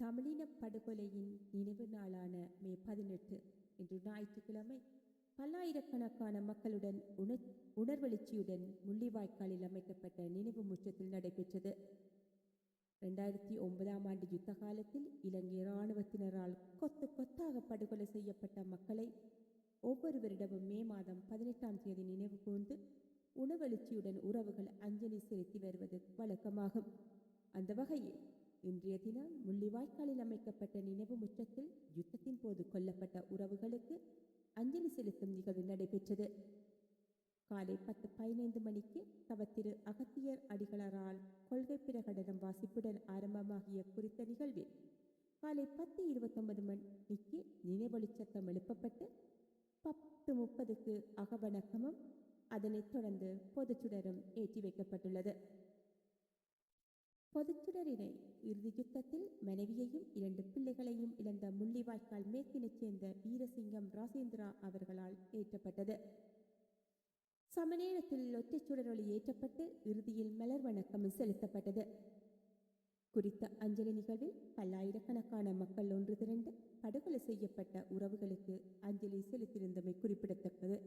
தமிழின படுகொலையின் நினைவு நாளான மே பதினெட்டு இன்று ஞாயிற்றுக்கிழமை பல்லாயிரக்கணக்கான மக்களுடன் உணர் உணர்வெழுச்சியுடன் முள்ளிவாய்க்காலில் அமைக்கப்பட்ட நினைவு முற்றத்தில் நடைபெற்றது. ரெண்டாயிரத்தி ஒன்பதாம் ஆண்டு யுத்த காலத்தில் இலங்கை இராணுவத்தினரால் கொத்து கொத்தாக படுகொலை செய்யப்பட்ட மக்களை ஒவ்வொருவரிடமும் மே மாதம் பதினெட்டாம் தேதி நினைவு கூர்ந்து உணவெழுச்சியுடன் உறவுகள் அஞ்சலி செலுத்தி வருவது வழக்கமாகும். அந்த வகையில் இன்றைய தினம் முள்ளிவாய்க்காலில் அமைக்கப்பட்ட நினைவு முற்றத்தில் யுத்தத்தின் போது கொல்லப்பட்ட உறவுகளுக்கு அஞ்சலி செலுத்தும் நிகழ்வு நடைபெற்றது. காலை பத்து பதினைந்து மணிக்கு தவத்திரு அகத்தியர் அடிகளாரால் கொள்கை பிரகடனம் வாசிப்புடன் ஆரம்பமாகிய குறித்த நிகழ்வில் காலை பத்து இருபத்தொன்பது மணிக்கு நினைவொளி சத்தம் எழுப்பப்பட்டு பத்து முப்பதுக்கு அகவணக்கமும் அதனைத் தொடர்ந்து பொதுச்சுடரும் ஏற்றி வைக்கப்பட்டுள்ளது. பொதுச்சுடரினை இறுதி யுத்தத்தில் மனைவியையும் இரண்டு பிள்ளைகளையும் இழந்த முள்ளிவாய்க்கால் மேற்கினைச் சேர்ந்த வீரசிங்கம் ராசேந்திரா அவர்களால் ஏற்றப்பட்டது. சமநேரத்தில் ஒற்றை சுடரொளி ஏற்றப்பட்டு இறுதியில் மலர் வணக்கமும் செலுத்தப்பட்டது. குறித்த அஞ்சலி நிகழ்வில் பல்லாயிரக்கணக்கான மக்கள் ஒன்று திரண்டு படுகொலை செய்யப்பட்ட உறவுகளுக்கு அஞ்சலி செலுத்தியிருந்தமை குறிப்பிடத்தக்கது.